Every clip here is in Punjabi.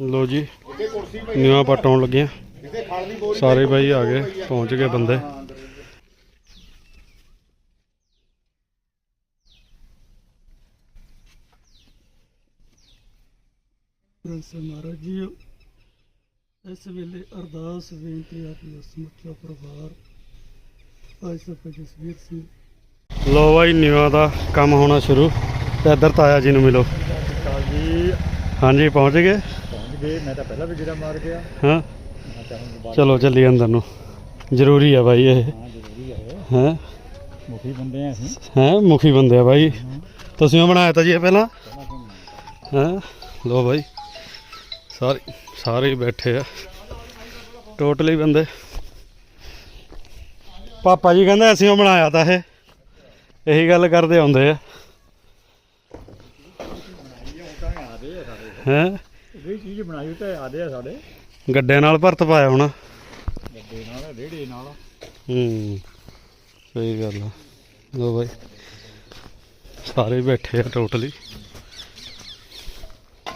ਲੋ ਜੀ ਨਿਵਾ ਪਟਾਉਣ ਲੱਗੇ ਆ ਸਾਰੇ ਬਾਈ ਆ ਗਏ ਪਹੁੰਚ ਗਏ ਬੰਦੇ। ਪ੍ਰੰਸ ਮਹਾਰਾਜ ਜੀ ਇਸ ਵੇਲੇ ਅਰਦਾਸ ਬੇਨਤੀ ਆ ਕਿ ਸਮੁੱਚਾ ਪਰਿਵਾਰ। ਭਾਈ ਸਾਹਿਬ ਜਸਵੀਰ ਸਿੰਘ। ਲੋ ਬਾਈ ਨਿਵਾ ਦਾ ਕੰਮ ਹੋਣਾ ਸ਼ੁਰੂ। ਤੇ ਇੱਧਰ ਤਾਇਆ ਜੀ ਨੂੰ ਮਿਲੋ। ਜੀ। ਹਾਂਜੀ ਪਹੁੰਚ ਗਏ? ਗਏ ਮੈਂ ਤਾਂ ਪਹਿਲਾਂ ਵੀ ਜਿਹੜਾ ਮਾਰ ਗਿਆ। ਹਾਂ। ਮੈਂ ਚਾਹੂੰਗਾ ਬਾਅਦ ਚਲੋ ਚੱਲੀ ਅੰਦਰ ਨੂੰ। ਜ਼ਰੂਰੀ ਆ ਬਾਈ ਇਹ। ਹਾਂ ਜ਼ਰੂਰੀ ਹੈ ਹੈ? ਮੁਖੀ ਬੰਦੇ ਆ ਅਸੀਂ। ਹੈ? ਮੁਖੀ ਬੰਦੇ ਆ ਬਾਈ। ਤੁਸੀਂ ਉਹ ਬਣਾਇਆ ਤਾਂ ਜੀ ਇਹ ਪਹਿਲਾਂ? ਹੈ? ਲੋ ਬਾਈ। ਸਾਰੇ ਸਾਰੇ ਬੈਠੇ ਆ। ਟੋਟਲੀ ਬੰਦੇ। ਪਾਪਾ ਜੀ ਕਹਿੰਦੇ ਅਸੀਂ ਉਹ ਬਣਾਇਆ ਤਾਂ ਇਹ। ਇਹੀ ਗੱਲ ਕਰਦੇ ਆਉਂਦੇ ਆ। ਹੈ? ਇਹ ਚੀਜ਼ ਬਣਾਈ ਤਾਂ ਆਦੇ ਆ ਸਾਡੇ। ਗੱਡੇ ਨਾਲ ਭਰਤ ਪਾਇਆ ਹੋਣਾ। ਗੱਡੇ ਨਾਲ ਰੇੜੇ ਨਾਲ। ਹੂੰ ਸਹੀ ਗੱਲ ਆ। ਲੋ ਬਾਈ ਸਾਰੇ ਬੈਠੇ ਆ ਟੋਟਲੀ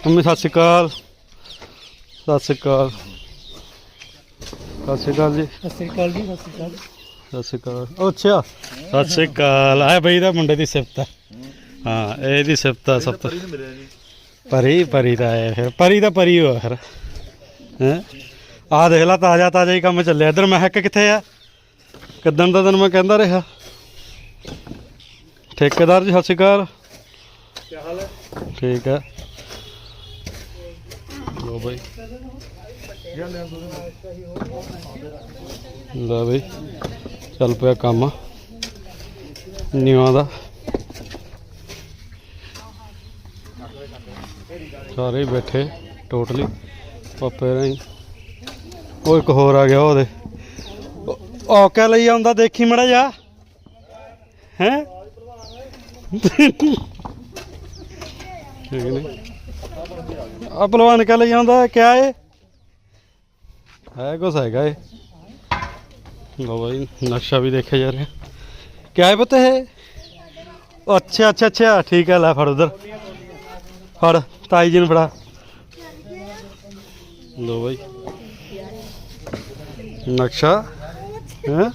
ਮੰਮੀ ਸਤਿ ਸ਼੍ਰੀ ਅਕਾਲ। ਸਤਿ ਸ਼੍ਰੀ ਅਕਾਲ। ਸਤਿ ਸ਼੍ਰੀ ਅਕਾਲ ਜੀ। ਸਤਿ ਸ੍ਰੀ ਅਕਾਲ ਜੀ ਸਤਿ ਸ੍ਰੀ ਅਕਾਲ। ਸਤਿ ਸ਼੍ਰੀ ਅਕਾਲ। ਉਹ ਅੱਛਾ। ਸਤਿ ਸ਼੍ਰੀ ਅਕਾਲ। ਆਏ ਬਈ ਦਾ ਮੁੰਡੇ ਦੀ ਸਿਫਤ ਆ। ਹਾਂ ਇਹਦੀ ਸਿਫਤ ਆ ਸਭ ਤੋਂ। ਪਰੀ ਪਰੀ ਦਾ ਹੈ ਫਿਰ, ਪਰੀ ਤਾਂ ਪਰੀ ਹੋ ਫਿਰ। ਹੈ? ਆ ਦੇਖ ਲਾ, ਤਾਜ਼ਾ ਤਾਜ਼ਾ ਹੀ ਕੰਮ ਚੱਲਿਆ। ਇਧਰ ਮਹਿਕ ਕਿੱਥੇ ਆ? ਕਿਦਣ ਦਾ ਤੈਨੂੰ ਮੈਂ ਕਹਿੰਦਾ ਰਿਹਾ? ਠੇਕੇਦਾਰ ਜੀ, ਸਤਿ ਸ਼੍ਰੀ ਅਕਾਲ। ਕੀ ਹਾਲ ਹੈ ਠੀਕ ਹੈ ਲੋ ਬਾਈ। ਲੈ ਬਈ, ਚੱਲ ਪਿਆ ਕੰਮ। ਨਿਵਾਂ ਦਾ। ਸਾਰੇ ਬੈਠੇ ਟੋਟਲੀ ਪਾਪੇ ਰਹੀ ਉਹ ਇੱਕ ਹੋਰ ਆ ਗਿਆ ਉਹਦੇ। ਉਹ ਲਈ ਆਉਂਦਾ, ਦੇਖੀ ਮੜਾ ਜਾ ਹੈ? ਠੀਕ ਨਹੀਂ। ਆ ਪਹਿਲਵਾਨ ਕਿਆ ਲਈ ਆਉਂਦਾ, ਕਿਆ ਏ? ਹੈ ਕੁਛ ਹੈਗਾ ਏ। ਲੋ ਬਾਈ, ਨਕਸ਼ਾ ਵੀ ਦੇਖਿਆ ਜਾ ਰਿਹਾ। ਕਿਆ ਹੈ ਪਤਾ ਹੈ ਅੱਛਾ ਅੱਛਾ ਅੱਛਾ। ਠੀਕ ਹੈ ਲੈ ਫੜ ਉਧਰ। ਫੜ ਤਾਈ ਜੀ ਨੂੰ ਫੜਾ। ਲੋ ਬਾਈ। ਨਕਸ਼ਾ। ਹੈ?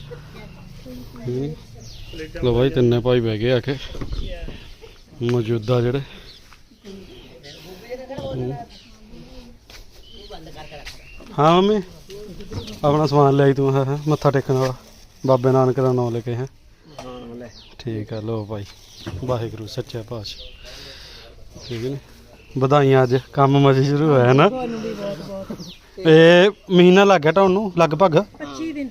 ਲੋ ਬਾਈ ਤਿੰਨੇ ਭਾਈ ਬਹਿ ਗਏ ਆ ਕੇ। ਮੌਜੂਦਾ ਜਿਹੜੇ। ਹਾਂ ਮੰਮੀ। ਆਪਣਾ ਸਮਾਨ ਲਿਆਈ ਤੂੰ ਹੈ ਮੱਥਾ ਟੇਕਣ ਵਾਲਾ। ਬਾਬੇ ਨਾਨਕ ਦਾ ਨਾਮ ਲੈ ਕੇ ਹੈ। ਠੀਕ ਹੈ ਲੋ ਭਾਈ ਵਾਹਿਗੁਰੂ ਸੱਚਾ ਪਾਤਸ਼ਾਹ। ਠੀਕ ਹੈ ਨੀ? ਵਧਾਈਆਂ ਅੱਜ ਕੰਮ ਮਜ਼ੇ ਸ਼ੁਰੂ ਹੋਇਆ ਨਾ ਇਹ ਮਹੀਨਾ ਲੱਗ ਗਿਆ ਤੁਹਾਨੂੰ ਲਗਭਗ? 25 ਦਿਨ।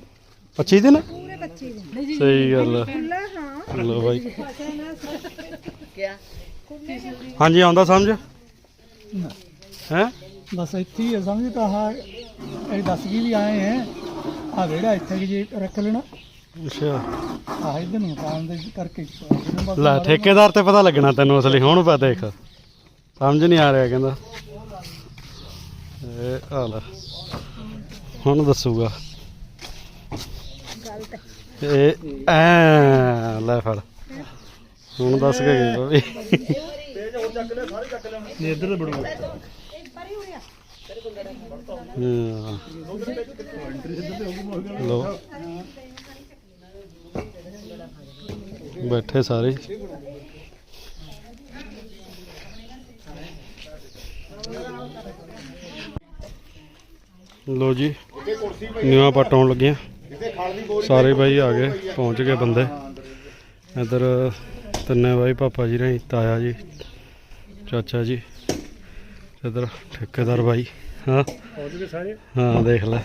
25 ਦਿਨ? ਪੂਰੇ 25 ਦਿਨ। ਸਹੀ ਗੱਲ ਖੁੱਲਾ ਹਾਂ। ਲੋ ਭਾਈ ਕਿਆ? ਹਾਂਜੀ ਆਉਂਦਾ ਸਮਝ? ਹੈ? ਬਸ ਇੱਥੇ ਹੀ ਸਮਝ? ਤਾਂ ਹਾਂ ਇਹ ਦੱਸ ਕੇ ਵੀ ਆਏ ਹੈ? ਆ ਵੇੜਾ ਇੱਥੇ ਕਿ ਜੇ ਰੱਖ ਲੈਣਾ। ਅੱਛਾ। ਆ ਇਧਰ ਨੂੰ ਦੇ ਕਰਕੇ। ਲੈ ਠੇਕੇਦਾਰ ਤੇ ਪਤਾ ਲੱਗਣਾ ਤੈਨੂੰ ਅਸਲੀ ਹੁਣ ਪਾ ਦੇਖ। ਸਮਝ ਨਹੀਂ ਆ ਰਿਹਾ ਕਹਿੰਦਾ। ਇਹ ਆ। ਲੈ ਹੁਣ ਦੱਸੂਗਾ। ਇਹ ਐ ਲੈ ਫੜ। ਹੁਣ ਦੱਸ ਕੇ ਗਈ ਭਾਈ ਨਹੀਂ ਇੱਧਰ ਤੇ ਬੜੂ ਹਾਂ। ਲੋ ਬੈਠੇ ਸਾਰੇ। ਲੋ ਜੀ ਨਿਵਾ ਪਟਾਉਣ ਲੱਗੇ ਆ ਸਾਰੇ ਬਾਈ ਆ ਗਏ ਪਹੁੰਚ ਗਏ ਬੰਦੇ। ਇਧਰ ਤਿੰਨੇ ਬਾਈ ਪਾਪਾ ਜੀ ਰਹੇ ਤਾਇਆ ਜੀ ਚਾਚਾ ਜੀ ਇਧਰ ਠੇਕੇਦਾਰ ਬਾਈ ਹਾਂ। ਪਹੁੰਚ ਗਏ ਸਾਰੇ? ਹਾਂ ਦੇਖ ਲੈ।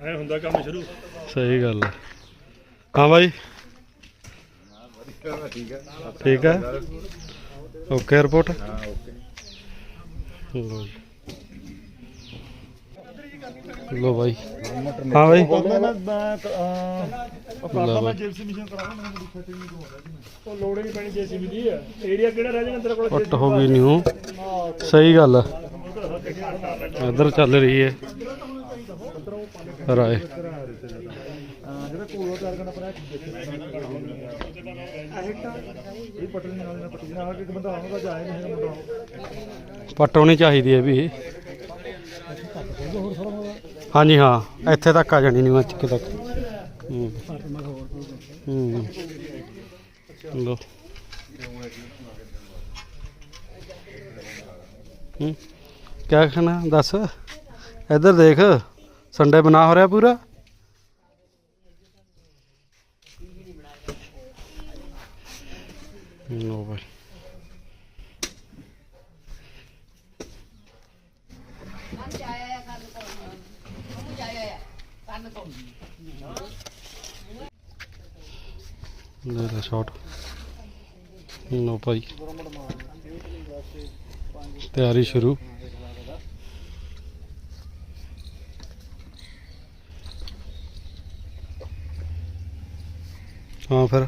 ਐ ਹੁੰਦਾ ਕੰਮ ਸ਼ੁਰੂ। ਸਹੀ ਗੱਲ ਹੈ ਹਾਂ ਬਾਈ। ਠੀਕ ਹੈ ਠੀਕ ਹੈ ਓਕੇ ਰਿਪੋਰਟ। ਹਾਂ ਓਕੇ। ਲੋ ਜੀ। ਲੋ ਬਾਈ। ਹਾਂ ਬਾਈ। ਪੈਣੀ ਪੱਟ ਹੋ ਗਈ ਨਿਊ ਸਹੀ ਗੱਲ ਹੈ ਇਧਰ ਚੱਲ ਰਹੀ ਹੈ ਰਾਏ ਜਿਹੜਾ ਕੋਲ ਤਿਆਰ ਕਰਨਾ ਪੜਾ ਇਹ ਪਟੜੀ ਨਾਲ ਨਾ ਪਟੜੀ ਨਾਲ ਕਿ ਬੰਦਾ ਆਉਂਦਾ ਜਾਏ ਨਹੀਂ ਹੈਗਾ ਮੁੰਡਾ ਪੱਟ ਹੋਣੀ ਚਾਹੀਦੀ ਹੈ ਵੀ। ਹਾਂਜੀ, ਹਾਂ। ਇੱਥੇ ਤੱਕ ਆ ਜਾਣੀ ਨਹੀਂ ਮੈਂ ਚੱਕੇ ਤੱਕ। ਹੂੰ। ਹੂੰ। ਲੋ ਹੂੰ। ਕਿਆ ਖਾਣਾ? ਦੱਸ। ਇੱਧਰ ਦੇਖ। ਸੰਡੇ ਬਣਾ ਹੋ ਰਿਹਾ ਪੂਰਾ? ਲੋ ਭਾਈ ਲੈ ਲੈ ਸ਼ਾਟ ਲੋ ਭਾਈ। ਤਿਆਰੀ ਸ਼ੁਰੂ। ਹਾਂ ਫਿਰ,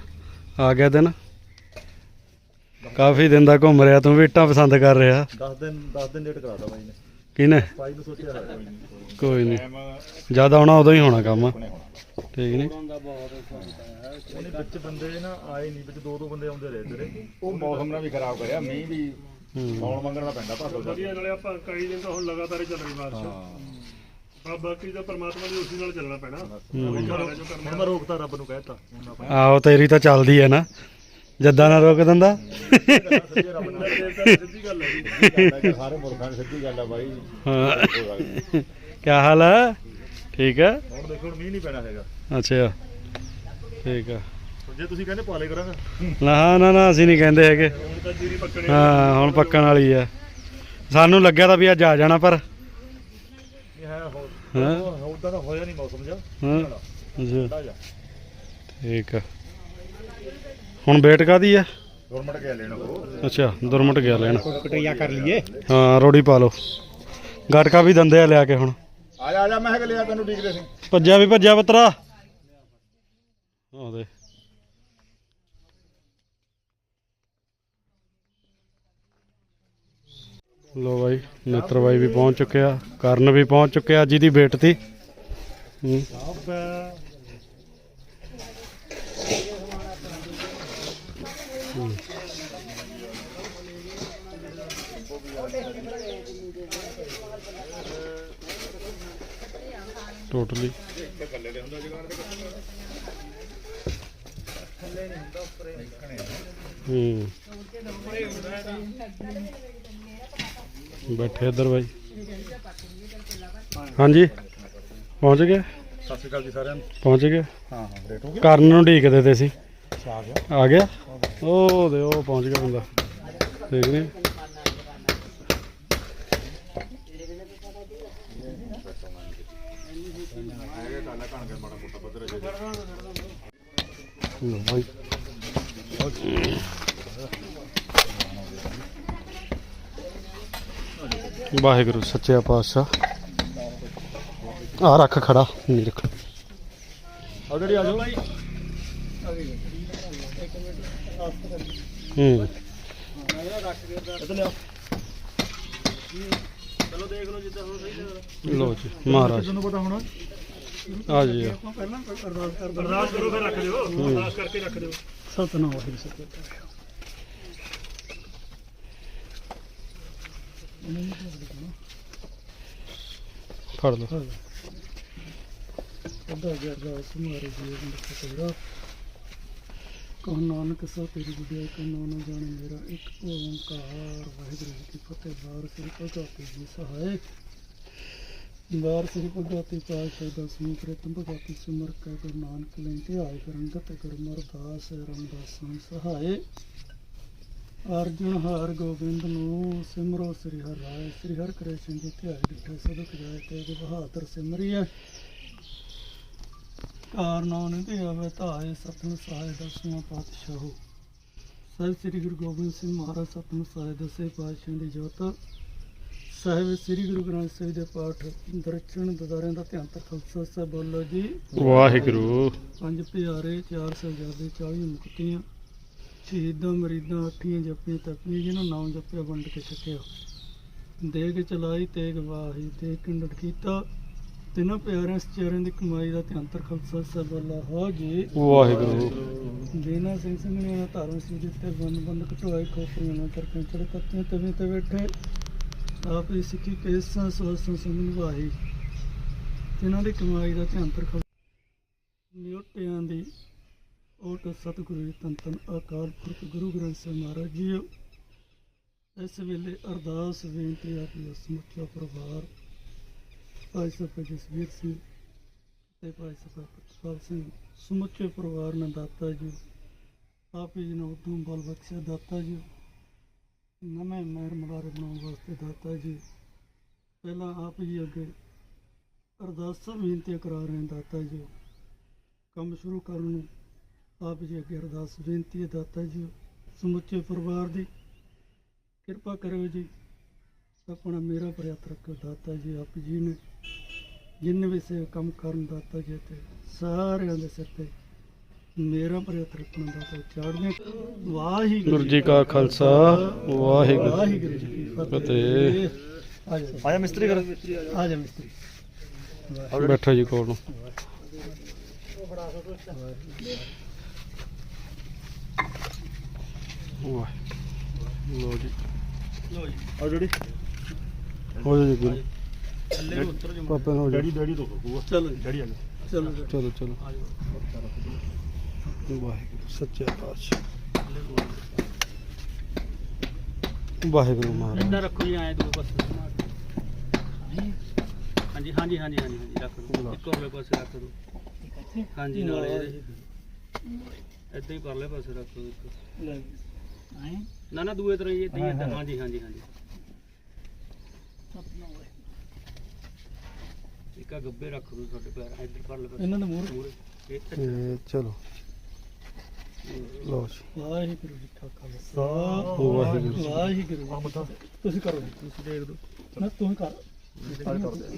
ਆ ਗਿਆ ਦਿਨ। ਕਾਫੀ ਦਿਨ ਦਾ ਘੁੰਮ ਰਿਹਾ, ਤੂੰ ਵੀ ਇੱਟਾਂ ਪਸੰਦ ਕਰ ਰਿਹਾ। 10 ਦਿਨ 10 ਦਿਨ ਲੇਟ ਕਰਾਤਾ ਬਾਈ ਨੇ। ਕਿਨੇ ਬਾਈ ਨੂੰ? ਸੋਚਿਆ ਹੋਇਆ ਕੋਈ ਨਹੀਂ। ਕੋਈ ਨਹੀਂ ਜਦ ਆਉਣਾ ਉਦੋਂ ਹੀ ਹੋਣਾ ਕੰਮ। ਠੀਕ ਨਹੀਂ? ਉਹਨੇ ਵਿੱਚ ਬੰਦੇ ਨਾ ਆਏ ਨਹੀਂ ਵਿੱਚ ਦੋ ਦੋ ਬੰਦੇ ਆਉਂਦੇ ਰਹੇ ਤੇਰੇ ਉਹ ਮੌਸਮ ਨੇ ਵੀ ਖਰਾਬ ਕਰਿਆ ਮੀਂਹ ਵੀ ਸੌਣ ਮੰਗਣਾ ਪੈਂਦਾ ਭਾਦੋ ਦਾ ਵਧੀਆ ਨਾਲੇ ਆਪਾਂ ਕਈ ਦਿਨ ਤਾਂ ਹੁਣ ਲਗਾਤਾਰ ਹੀ ਚੱਲ ਰਹੀ ਬਾਰਿਸ਼। ਬਾ ਬਾਕੀ ਤਾਂ ਪਰਮਾਤਮਾ ਦੀ ਉਸੇ ਨਾਲ ਚੱਲਣਾ ਪੈਣਾ। ਹੂੰ। ਜੋ ਕਰਨਾ ਮੈਂ ਰੋਕਤਾ ਰੱਬ ਨੂੰ ਕਹਿਤਾ। ਹੁਣ ਆਹੋ ਤੇਰੀ ਤਾਂ ਚੱਲਦੀ ਹੈ ਨਾ। ਜੱਦਾਂ ਨਾ ਰੋਕ ਦਿੰਦਾ। ਸਿੱਧੀ ਗੱਲ ਹੈ। ਜੀ ਸਾਰੇ ਮੁਲਕਾਂ ਦੀ ਸਿੱਧੀ ਗੱਲ ਆ? ਬਾਈ ਹਾਂ ਕੀ ਹਾਲ ਹੈ ਠੀਕ ਹੈ ਹੁਣ ਦੇਖੋ ਹੁਣ ਮੀਂਹ ਨਹੀਂ ਪੈਣਾ ਹੈਗਾ। ਅੱਛਾ। ਠੀਕ ਹੈ ਜੇ ਤੁਸੀਂ ਕਹਿੰਦੇ ਪਾਲੇ ਕਰਾਂਗਾ। ਨਾ ਨਾ ਨਾ ਅਸੀਂ ਨਹੀਂ ਕਹਿੰਦੇ ਹੈਗੇ। ਹੁਣ ਤਾਂ ਜੀਰੀ ਪੱਕਣੇ ਹਾਂ ਹੁਣ ਪੱਕਣ ਵਾਲੀ ਹੈ ਸਾਨੂੰ ਲੱਗਿਆ ਤਾਂ ਵੀ ਅੱਜ ਆ ਜਾਣਾ ਪਰ ਇਹ ਹੈ ਹਾਂ। ਉਦਾਂ ਦਾ ਹੋਇਆ ਨਹੀਂ ਮੌਸਮ ਜਿਹਾ। ਹਾਂ। ਅੱਛਾ। ਠੀਕ ਹੈ ਹੁਣ ਵੇਟ ਕਾਦੀ ਹੈ ਗਵਰਨਮੈਂਟ ਗਿਆ ਲੈਣ ਉਹ। ਅੱਛਾ ਦੁਰਮਟ ਗਿਆ ਲੈਣ। ਕਟਈਆ ਕਰ ਲਈਏ। ਹਾਂ ਰੋੜੀ ਪਾ ਲਓ। ਗਟਕਾ ਵੀ ਦੰਦੇ ਆ ਲਿਆ ਕੇ ਹੁਣ। ਆ ਜਾ ਆ ਜਾ ਮੈਂ ਕਿਹਾ ਲਿਆ ਤੈਨੂੰ ਡੀਕਦੇ ਸੀ। ਭੱਜਿਆ ਵੀ ਭੱਜਿਆ ਪੁੱਤਰਾ। ਆਹ ਦੇ ਲੋ ਬਾਈ ਨੇਤਰ ਬਾਈ ਵੀ ਪਹੁੰਚ ਚੁੱਕਿਆ ਕਰਨ ਵੀ ਪਹੁੰਚ ਚੁੱਕਿਆ ਅੱਜ ਦੀ ਵੇਟ ਤੀ ਹੂੰ। ਟੋਟਲੀ ਹੂੰ। ਬੈਠੇ ਇੱਧਰ ਬਾਈ। ਹਾਂਜੀ। ਪਹੁੰਚ ਗਏ? ਸਤਿ ਸ਼੍ਰੀ ਅਕਾਲ ਜੀ ਸਾਰਿਆਂ ਨੂੰ। ਪਹੁੰਚ ਗਏ? ਹਾਂ ਹਾਂ ਲੇਟ ਹੋ ਕਰਨ ਨੂੰ ਢੀਕਦੇ ਤੇ ਸੀ। ਗਿਆ ਆ ਗਿਆ। ਆ ਗਿਆ? ਉਹ ਦੇ ਉਹ ਪਹੁੰਚ ਗਿਆ ਬੰਦਾ। ਦੇਖ ਨਹੀਂ? ਭਾਈ ਵਾਹਿਗੁਰੂ ਸੱਚਿਆ ਪਾਤਸ਼ਾਹ। ਆ ਰੱਖ ਖੜਾ ਨਹੀਂ ਰੱਖ। ਆ ਜਿਹੜੀ ਆ ਜਾਓ। ਹੂੰ ਚਲੋ ਦੇਖ ਲਓ ਜਿੱਦਾਂ ਹੁਣ ਸਹੀ ਲੋ ਜੀ ਮਹਾਰਾਜ। ਤੁਹਾਨੂੰ ਪਤਾ ਹੋਣਾ। ਆ ਜੀ ਆ। ਆਪਾਂ ਪਹਿਲਾਂ ਕੋਈ ਅਰਦਾਸ ਕਰਦੇ ਅਰਦਾਸ ਕਰੋ ਫਿਰ ਰੱਖ ਦਿਓ। ਅਰਦਾਸ ਕਰਕੇ ਰੱਖ ਦਿਓ। ਸਤਨਾਮ ਵਾਹਿਗੁਰੂ ਸਤਿ ਫੜ ਲਓ। ਅੱਧਾ ਦਾ ਫਤਿਹਰਾ ਕਹੋ ਨਾਨਕ ਸੋ ਤੇਰੀ ਗੁੜਿਆ ਕੋ ਨਾਮ ਜਾਣੇ ਮੇਰਾ ਇੱਕ ਓੰਕਾਰ। ਵਾਹਿਗੁਰੂ ਜੀ ਕੀ ਫਤਿਹ ਬਾਰ ਸ੍ਰੀ ਭਗਵਤੀ ਜੀ ਸਹਾਇ ਬਾਰ ਸ੍ਰੀ ਭਗਵਤੀ ਪਾਤਸ਼ਾਹ ਦਸਵੀਂ ਪ੍ਰਤਮ ਭਗਵਤੀ ਸਿਮਰ ਕੈ ਗੁਰੂ ਨਾਨਕ ਲੈਂ ਧਿਆਇ ਕਰੰਗਤ ਗੁਰੂ ਮਰਦਾਸ ਰਾਮਦਾਸਾਂ ਸਹਾਇ ਅਰਜੁਨ ਹਰ ਗੋਬਿੰਦ ਨੂੰ ਸਿਮਰੋ ਸ੍ਰੀ ਹਰਿ ਰਾਏ, ਸ੍ਰੀ ਹਰਿ ਕ੍ਰਿਸ਼ਨ ਜੀ ਧਿਆਇ ਡਿਠੇ ਸਦਕ ਜਾਏ ਤੇ ਬਹਾਦਰ ਸਿਮਰਿਐ। ਕਾਰਨਾਉ ਨਿਧਿ ਅਵੈ ਧਾਏ ਸਤਨ ਸਹਾਇ ਦਸਵਾਂ ਪਾਤਸ਼ਾਹੋ। ਸਾਹਿਬ ਸ੍ਰੀ ਗੁਰੂ ਗੋਬਿੰਦ ਸਿੰਘ ਮਹਾਰਾਜ ਸਤਨ ਸਹਾਇ ਦਸੇ ਪਾਤਸ਼ਾਹ ਦੀ ਜੋਤ। ਸਾਹਿਬ ਸ੍ਰੀ ਗੁਰੂ ਗ੍ਰੰਥ ਸਾਹਿਬ ਦੇ ਪਾਠ ਦਰਸ਼ਨ ਦਦਾਰਿਆਂ ਦਾ ਧਿਆਨ ਤੱਕ ਖਾਲਸਾ ਸਾਹਿਬ ਬੋਲੋ ਜੀ। ਵਾਹਿਗੁਰੂ। ਪੰਜ ਪਿਆਰੇ ਚਾਰ ਸਾਹਿਬਜ਼ਾਦੇ 40 ਮੁਕਤੀਆਂ ਸ਼ਹੀਦਾਂ ਮਰੀਦਾਂ ਅੱਠੀਆਂ ਜਪੀਆਂ ਤਪੀਆਂ ਜਿਹਨੂੰ ਨਾਮ ਜਪਿਆ ਵੰਡ ਕੇ ਛਕਿਆ। ਦੇਗ ਚਲਾਈ ਤੇਗ ਵਾਹੀ ਤੇ ਕਿੰਡਟ ਕੀਤਾ। ਤਿੰਨਾਂ ਪਿਆਰਿਆਂ ਸਚਿਆਰਿਆਂ ਦੀ ਕਮਾਈ ਦਾ ਧਿਆਨ ਤੱਕ ਖਾਲਸਾ ਸਾਹਿਬ ਅੱਲਾ ਹੋ ਜੀ। ਵਾਹਿਗੁਰੂ। ਦੇਨਾ ਸਿੰਘ ਸਿੰਘਣੀਆਂ ਦਾ ਧਾਰਨ ਸੀ ਜਿੱਤੇ ਬੰਦ ਬੰਦ ਕਟਵਾਏ ਖੋਪਰੀਆਂ ਨਾਲ ਤਰਕਾਂ ਚੜ ਕੱਤੀਆਂ ਤਵੇਂ ਤੇ ਬੈਠੇ। ਆਪ ਹੀ ਸਿੱਖੀ ਕੇਸਾਂ ਸਵਾਸਾਂ ਸਮਝਵਾਈ ਜਿਨ੍ਹਾਂ ਦੀ ਕਮਾਈ ਦਾ ਧਿਆਨ ਰੱਖੋ ਨਿਉਟਿਆਂ ਦੀ ਓਟ ਸਤਿਗੁਰੂ ਜੀ ਧੰਨ ਧੰਨ ਅਕਾਲ ਪੁਰਖ ਗੁਰੂ ਗ੍ਰੰਥ ਸਾਹਿਬ ਮਹਾਰਾਜ ਜੀ ਇਸ ਵੇਲੇ ਅਰਦਾਸ, ਬੇਨਤੀ, ਆਪ ਸਮੁੱਚਾ ਪਰਿਵਾਰ, ਭਾਈ ਸਾਹਿਬ ਜਸਵੀਰ ਸਿੰਘ ਤੇ ਭਾਈ ਸਾਹਿਬ ਪ੍ਰਤਪਾਲ ਸਿੰਘ, ਸਮੁੱਚੇ ਪਰਿਵਾਰ ਨੇ ਦਾਤਾ ਜੀ, ਆਪ ਹੀ ਜੀ ਨੂੰ ਉਦਮ ਬਲ ਬਖਸ਼ਿਆ ਦਾਤਾ ਜੀ। ਨਵੇਂ ਮਹਿਰ ਮੁਬਾਰਕ ਬਣਾਉਣ ਵਾਸਤੇ ਦਾਤਾ ਜੀ, ਪਹਿਲਾਂ ਆਪ ਜੀ ਅੱਗੇ ਅਰਦਾਸਾਂ ਬੇਨਤੀਆਂ ਕਰਾ ਰਹੇ ਦਾਤਾ ਜੀ। ਕੰਮ ਸ਼ੁਰੂ ਕਰਨ ਨੂੰ ਆਪ ਜੀ ਅੱਗੇ ਅਰਦਾਸ ਬੇਨਤੀ ਹੈ ਦਾਤਾ ਜੀ। ਸਮੁੱਚੇ ਪਰਿਵਾਰ ਦੀ ਕਿਰਪਾ ਕਰਿਓ ਜੀ। ਆਪਣਾ ਮੇਰਾ ਪ੍ਰਿਆਤ ਰੱਖੋ ਦਾਤਾ ਜੀ। ਆਪ ਜੀ ਨੇ ਜਿੰਨੇ ਵੀ ਸੇ ਕੰਮ ਕਰਨ ਦਾਤਾ ਜੀ ਤੇ ਸਾਰਿਆਂ ਦੇ ਸਿਰ ਤੇ ਮੇਰਾ ਪ੍ਰਿਆਤ ਰੱਖਣਾ ਦਾਤਾ ਚਾੜੀਆਂ ਵਾਹਿਗੁਰੂ ਗੁਰੂ ਜੀ ਕਾ ਖਾਲਸਾ ਵਾਹਿਗੁਰੂ ਵਾਹਿਗੁਰੂ ਜੀ ਕੀ ਫਤਿਹ। ਫਤਿਹ। ਆ ਜਾ ਆਇਆ ਮਿਸਤਰੀ ਕਰ ਆ ਜਾ ਮਿਸਤਰੀ। ਬੈਠੋ ਜੀ ਕੋਲ। ਨੂੰ ਵਾਹਿਗੁਰੂ। ਲੋ ਜੀ। ਆ ਜਿਹੜੀ। ਹੋ ਜਾ ਜੀ ਗੁਰੂ ਪਾਪਾ ਨੂੰ ਹੋ ਜਾ ਡੈਡੀ ਡੈਡੀ ਤੋਂ ਹੋਊਗਾ ਚਲੋ ਜੀ, ਡੈਡੀ ਆ ਚਲੋ ਚਲੋ। ਚਲੋ ਵਾਹਿਗੁਰੂ ਸੱਚੇ ਪਾਤਸ਼ਾਹ। ਵਾਹਿਗੁਰੂ ਮਹਾਰਾਜ। ਇੱਦਾਂ ਰੱਖੋ ਜੀ ਐਂ ਦੋ ਪਾਸੇ ਹਾਂਜੀ ਹਾਂਜੀ ਹਾਂਜੀ ਹਾਂਜੀ ਹਾਂਜੀ ਰੱਖ ਦੋ। ਇੱਕੋ ਵਾਲੇ ਪਾਸੇ ਰੱਖ ਦੋ। ਹਾਂਜੀ ਨਾਲ ਏਦਾਂ ਹੀ ਪਰਲੇ ਪਾਸੇ ਰੱਖ ਦੋ ਇੱਕ। ਲੈ ਨਾ ਨਾ ਦੂਏ ਤਰ੍ਹਾਂ ਹੀ ਏਦਾਂ ਹੀ ਏਦਾਂ ਹਾਂਜੀ ਹਾਂਜੀ ਹਾਂਜੀ। ਇੱਕ ਆ ਗੱਬੇ ਰੱਖ ਦੋ ਤੁਹਾਡੇ ਪੈਰ। ਇੱਧਰ ਪਰਲੇ ਪਾਸੇ। ਇਹਨਾਂ ਦੇ ਮੂਹਰੇ। ਮੂਹਰੇ। ਇਹ ਤੇ ਚਲੋ। ਲੋ ਜੀ। ਵਾਹਿਗੁਰੂ ਜੀ ਕਾ ਖਾਲਸਾ। ਵਾਹਿਗੁਰੂ ਜੀ। ਵਾਹਿਗੁਰੂ ਜੀ। ਤੁਸੀਂ ਕਰੋ ਜੀ, ਤੁਸੀਂ ਦੇਖ ਦੋ ਨਾ ਤੂੰ ਹੀ ਕਰ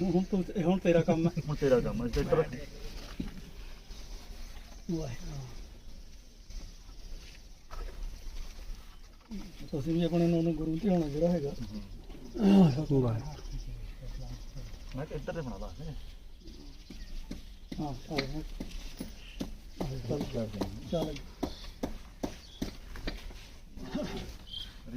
ਹੁਣ ਤੂੰ ਇਹ ਹੁਣ ਤੇਰਾ ਕੰਮ ਹੈ। ਹੁਣ ਤੇਰਾ ਕੰਮ ਹੈ ਇੱਧਰ ਵਾਹਿਗੁਰੂ। ਤੁਸੀਂ ਵੀ ਆਪਣੇ ਨੂੰ ਗੁਰੂ ਤੇ ਹੋਣਾ ਜਿਹੜਾ ਹੈਗਾ। ਵਾਹਿਗੁਰੂ ਮੈਂ ਕਿਹਾ ਇੱਧਰ ਤੇ ਬਣਾ ਲਾ ਹਾਂ ਚੱਲ ਚੱਲ। ਚੱਲ।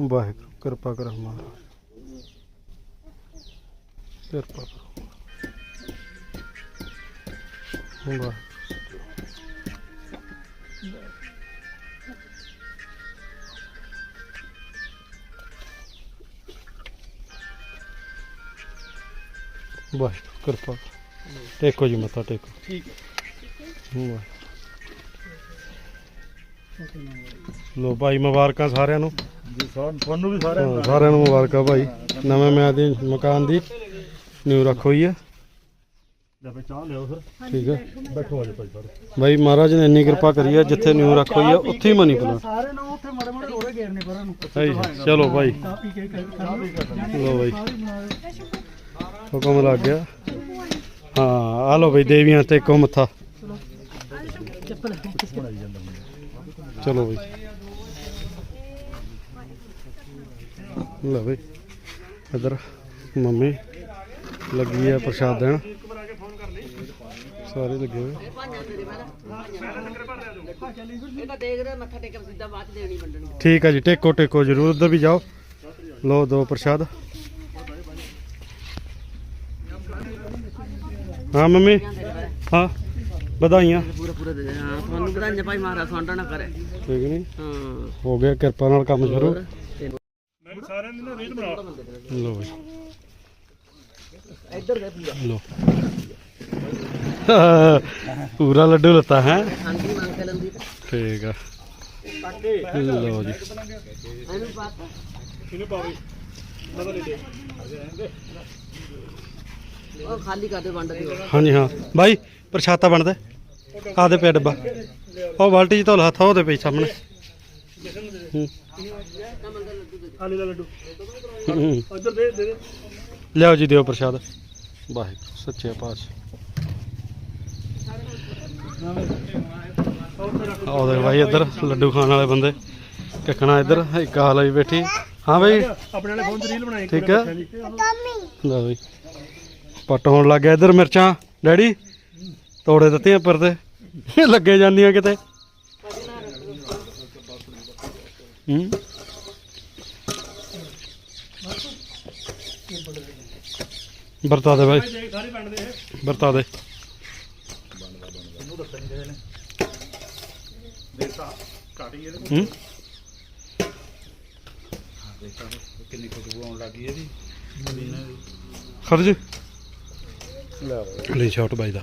ਵਾਹਿਗੁਰੂ ਕਿਰਪਾ ਕਰ ਮਹਾਰਾਜ ਕਿਰਪਾ ਕਰੋ ਵਾਹਿਗੁਰੂ ਵਾਹਿਗੁਰੂ ਕਿਰਪਾ ਕਰੋ। ਟੇਕੋ ਜੀ ਮੱਥਾ ਟੇਕੋ ਠੀਕ ਵਾਹਿਗੁਰੂ। ਲੋ ਭਾਈ ਮੁਬਾਰਕਾਂ ਸਾਰਿਆਂ ਨੂੰ। ਜੀ ਤੁਹਾਨੂੰ ਵੀ ਸਾਰਿਆਂ ਹਾਂ, ਸਾਰਿਆਂ ਨੂੰ ਮੁਬਾਰਕਾਂ ਭਾਈ। ਨਵੇਂ ਮੈਂ ਦੀ ਮਕਾਨ ਦੀ ਨਿਊ ਰੱਖ ਹੋਈ ਹੈ ਲੈ ਬਈ ਚਾਹ ਲਿਓ ਫਿਰ। ਠੀਕ ਹੈ ਬੈਠੋ ਆ ਜਾ ਭਾਈ ਸਾਰੇ। ਭਾਈ ਮਹਾਰਾਜ ਨੇ ਇੰਨੀ ਕਿਰਪਾ ਕਰੀ ਹੈ ਜਿੱਥੇ ਨਿਊ ਰੱਖ ਹੋਈ ਹੈ ਉੱਥੇ ਹੀ ਮਨੀ ਪਲਾ ਸਾਰੇ ਨੂੰ ਉੱਥੇ ਮਾੜੇ ਮਾੜੇ ਰੋੜੇ ਗੇਰਨੇ ਪਰਾਂ ਨੂੰ। ਚਲੋ ਭਾਈ। ਲੋ ਭਾਈ। ਹੁਕਮ ਲੱਗ ਗਿਆ। ਹਾਂ ਆ ਲੋ ਭਾਈ ਦੇਵੀਆਂ ਤੇ ਕੋ। ਮੱਥਾ ਚਲੋ ਭਾਈ ਲੈ ਭਾਈ ਇਧਰ ਮੰਮੀ ਲੱਗੀ ਆ ਪ੍ਰਸ਼ਾਦ ਦੇਣ। ਸਾਰੇ ਲੱਗੇ ਹੋਏ। ਠੀਕ ਹੈ ਜੀ, ਟੇਕੋ ਟੇਕੋ ਜਰੂਰ, ਉਧਰ ਵੀ ਜਾਓ। ਲੋ ਦੋ ਪ੍ਰਸ਼ਾਦ। ਹਾਂ ਮੰਮੀ, ਹਾਂ। ਵਧਾਈਆਂ। ਪੂਰਾ ਪੂਰਾ ਦੇ ਦੇਣਾ ਹਾਂ ਤੁਹਾਨੂੰ ਵਧਾਈਆਂ ਭਾਈ ਮਹਾਰਾਜ ਤੁਹਾਡਾ ਨਾ ਕਰੇ। ਠੀਕ ਨਹੀਂ ਹਾਂ। ਹੋ ਗਿਆ ਕਿਰਪਾ ਨਾਲ ਕੰਮ ਸ਼ੁਰੂ। ਮੈਂ ਸਾਰਿਆਂ ਦੀ ਨਾ ਰੀਤ ਬਣਾ ਲੋ ਬਈ। ਇੱਧਰ ਦੇ ਪੂਰਾ। ਲੋ ਪੂਰਾ ਲੱਡੂ ਲੱਤਾ ਹੈ? ਹਾਂਜੀ ਮੰਗ ਕੇ ਲੰਦੀ ਠੀਕ ਆ। ਲੋ ਜੀ। ਇਹਨੂੰ ਪਾਤਾ ਇਹਨੂੰ ਪਾਵੇ ਬਦਲ ਦੇ। ਉਹ ਖਾਲੀ ਕਰ ਦੇ ਵੰਡ ਦਿਓ। ਹਾਂਜੀ ਹਾਂ। ਬਾਈ ਪ੍ਰਸ਼ਾਦਾ ਬਣਦਾ। ਆ ਦੇ ਪਿਆ ਡੱਬਾ। ਉਹ ਬਾਲਟੀ ਚ ਧੋਲ ਹੱਥ ਉਹਦੇ ਪਈ ਸਾਹਮਣੇ। ਹੂੰ, ਆਲੇ ਦਾ ਲੱਡੂ। ਹੂੰ। ਇੱਧਰ ਦੇ ਦੇ ਦੇ। ਲਿਆਓ ਜੀ ਦਿਓ ਪ੍ਰਸ਼ਾਦ। ਵਾਹਿਗੁਰੂ ਸੱਚੇ ਪਾਤਸ਼ਾਹ। ਆਓ ਦੇਖ ਭਾਈ ਇੱਧਰ ਲੱਡੂ ਖਾਣ ਵਾਲੇ ਬੰਦੇ। ਕੱਕਣਾ ਇੱਧਰ ਇੱਕ ਹਾਲ ਆਈ ਬੈਠੀ। ਹਾਂ ਬਈ। ਆਪਣੇ ਵਾਲੇ ਫੋਨ 'ਚ ਰੀਲ ਬਣਾਈ। ਠੀਕ ਹੈ ਲੈ ਬਈ ਪੱਟ ਹੋਣ ਲੱਗ ਗਿਆ ਇੱਧਰ ਮਿਰਚਾਂ। ਡੈਡੀ ਤੋੜੇ ਦਿੱਤੀਆਂ ਪਰ ਤੇ। ਲੱਗੇ ਜਾਂਦੀਆਂ ਕਿਤੇ। ਹੂੰ। ਵਰਤਾ ਦੇ ਬਾਈ। ਵਰਤਾ ਦੇ। ਹੂੰ। ਕਿੰਨੀ ਖੁਸ਼ਬੂ ਆਉਣ ਲੱਗੀ ਇਹਦੀ ਖਰਜ ਲੈ ਸ਼ਾਟ ਬਾਈ ਦਾ।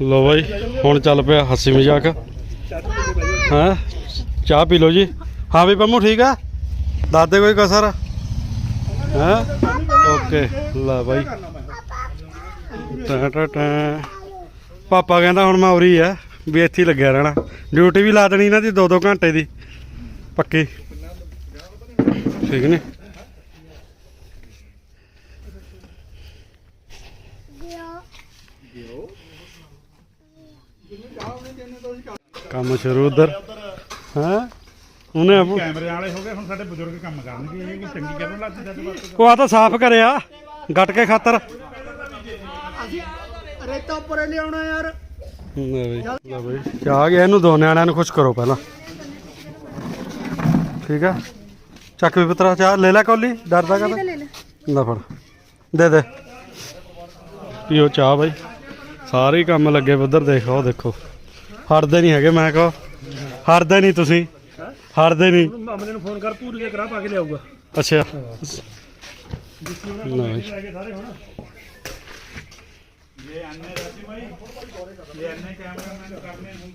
ਲੋ ਬਾਈ, ਹੁਣ ਚੱਲ ਪਿਆ ਹੱਸੀ ਮਜ਼ਾਕ। ਹਾਂ? ਚਾਹ ਪੀ ਲਓ ਜੀ। ਹਾਂ ਵੀ ਪੰਮੂ, ਠੀਕ ਆ? ਦੱਸ ਦੇ ਕੋਈ ਕਸਰ? ਹਾਂ? ਓਕੇ, ਲੈ ਬਾਈ। ਟਾ ਟਾ ਟਾ। ਪਾਪਾ ਕਹਿੰਦਾ ਹੁਣ ਮੈਂ ਉਰੀ ਆ, ਵੀ ਇੱਥੇ ਲੱਗਿਆ ਰਹਿਣਾ। ਡਿਊਟੀ ਵੀ ਲਾ ਦੇਣੀ ਇਹਨਾਂ ਦੀ 2-2 ਘੰਟੇ ਦੀ। ਪੱਕੀ। ਠੀਕ ਨੇ? ਕੰਮ ਸ਼ੁਰੂ ਉਧਰ। ਹਾਂ? ਉਹਨੇ ਆਪ- ਕੈਮਰੇ ਵਾਲੇ ਹੋ ਗਏ ਹੁਣ ਸਾਡੇ ਬਜ਼ੁਰਗ ਕੰਮ ਕਰਨਗੇ ਇਹ ਕੋਈ ਚੰਗੀ ਕਰਨ ਲੱਗ ਜਾਂਦੇ ਬਸ ਉਹ ਆ ਤਾਂ ਸਾਫ਼ ਕਰਿਆ ਗੱਟ ਕੇ ਖਾਤਰ। ਰੇਤਾ ਉੱਪਰ ਲਿਆਉਣਾ ਯਾਰ। ਲੈ ਬਈ ਲੈ ਬਈ। ਚਾਹ ਗਿਆ ਇਹਨੂੰ ਦੋ ਨਿਆਣਿਆਂ ਨੂੰ ਖੁਸ਼ ਕਰੋ ਪਹਿਲਾਂ। ਠੀਕ ਆ? ਚੱਕ ਵੀ ਪੁੱਤਰਾ ਚਾਹ ਲੈ ਲੈ ਕੌਲੀ ਡਰਦਾ ਕਾ ਲੈ ਫੜ ਦੇ ਦੇ। ਪੀਓ ਚਾਹ ਬਾਈ। ਸਾਰੇ ਹੀ ਕੰਮ ਲੱਗੇ ਉਧਰ ਦੇਖੋ ਉਹ ਦੇਖੋ। ਹਟਦੇ ਨਹੀਂ ਹੈਗੇ ਮੈਂ ਕਹੋ। ਹਟਦੇ ਨਹੀਂ ਤੁਸੀਂ। ਹਟਦੇ ਨਹੀਂ। ਮਾਮਲੇ ਨੂੰ ਫੋਨ ਕਰ ਪੂਰੀ ਦੇ ਕਰਾ ਪਾ ਕੇ ਲਿਆਊਗਾ। ਅੱਛਾ। ਨਹੀਂ। ਜੇ ਐਨੇ ਰਾਜੀ ਭਾਈ ਜੇ ਐਨੇ ਕੈਮਰਾਮੈਨ ਕਰਨੇ ਹੁੰਦੇ।